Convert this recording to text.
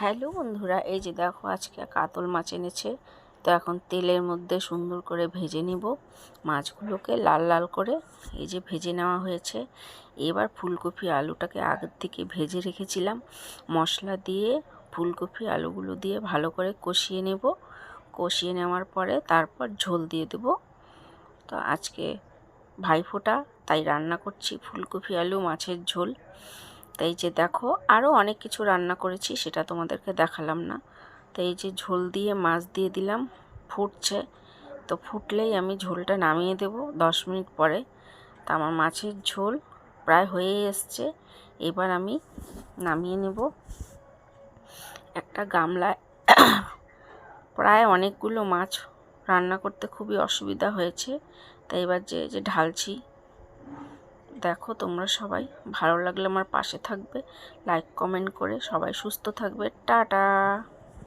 Hello বন্ধুরা, এই যে দেখো আজকে কাতল মাছ এনেছে। তো এখন তেলের মধ্যে সুন্দর করে ভেজে নিব। মাছগুলোকে লাল লাল করে এই যে ভেজে নেওয়া হয়েছে। এবার ফুলকপি আলুটাকে আগের থেকে ভেজে রেখেছিলাম। মশলা দিয়ে ফুলকপি আলুগুলো দিয়ে ভালো করে কষিয়ে নেব। কষিয়ে নেওয়ার পরে তারপর ঝোল দিয়ে দেব। তো আজকে ভাইফোঁটা, তাই রান্না করছি ফুলকপি আলু মাছের ঝোল। এই যে দেখো আরও অনেক কিছু রান্না করেছি, সেটা তোমাদেরকে দেখালাম না। তো এই যে ঝোল দিয়ে মাছ দিয়ে দিলাম, ফুটছে। তো ফুটলেই আমি ঝোলটা নামিয়ে দেব দশ মিনিট পরে। তা আমার মাছের ঝোল প্রায় হয়ে এসছে। এবার আমি নামিয়ে নেব। একটা গামলায় প্রায় অনেকগুলো মাছ রান্না করতে খুবই অসুবিধা হয়েছে। তাই এবার যে যে ঢালছি। দেখো তোমরা সবাই। ভালো লাগলে আমার পাশে থাকবে। লাইক কমেন্ট করে সবাই সুস্থ থাকবে। টাটা!